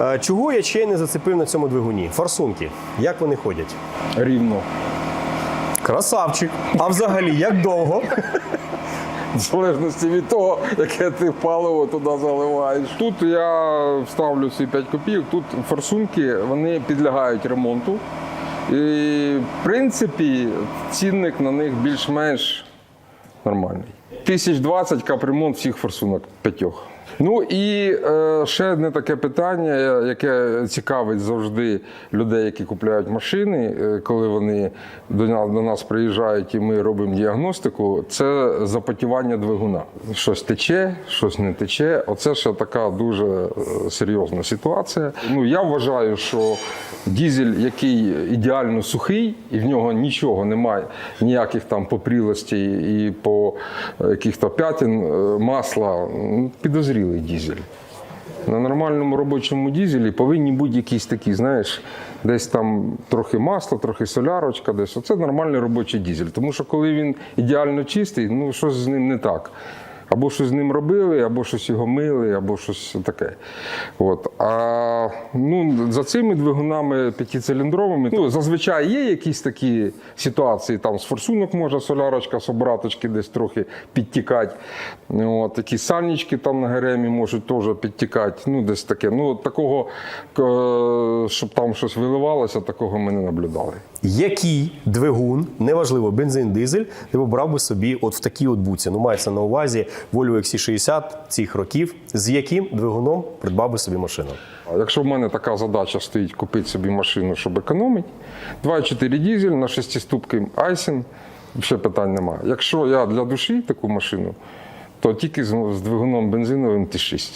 Е, Чого я ще не зацепив на цьому двигуні? Форсунки. Як вони ходять? Рівно. Красавчик. А взагалі, як довго? В залежності від того, яке ти паливо туди заливаєш. Тут я вставлю ці 5 копійок. Тут форсунки вони підлягають ремонту. І в принципі цінник на них більш-менш нормальний. 1020 капремонт всіх форсунок п'ятьох. Ну і е, ще одне таке питання, яке цікавить завжди людей, які купляють машини, е, коли вони до нас, до нас приїжджають і ми робимо діагностику, це запотівання двигуна. Щось тече, щось не тече. Оце ще така дуже е, серйозна ситуація. Ну я вважаю, що дізель, який ідеально сухий, і в нього нічого немає, ніяких там попрілостей і по е, яких-то п'ятин е, масла, ну, підозрілий дізель. На нормальному робочому дізелі повинні бути якісь такі, знаєш, десь там трохи масла, трохи солярочка, десь. Оце нормальний робочий дізель. Тому що коли він ідеально чистий, ну щось з ним не так. Або щось з ним робили, або щось його мили, або щось таке. От. А ну, за цими двигунами п'ятициліндровими ну, зазвичай є якісь такі ситуації, там з форсунок може солярочка, з обраточки десь трохи підтікати. От, такі сальнички там на геремі можуть теж підтікати. Ну, десь таке. Ну, такого, е, щоб там щось виливалося, такого ми не наблюдали. Який двигун, неважливо, бензин, дизель, ти обрав би собі от в такій от буці. Ну, мається на увазі Volvo XC60 цих років, з яким двигуном придбав би собі машину. А Якщо в мене така задача стоїть купити собі машину, щоб економити, 2,4 дізель на 6-ступкий айсен, ще питань немає. Якщо я для душі таку машину, то тільки з, з двигуном бензиновим Т6.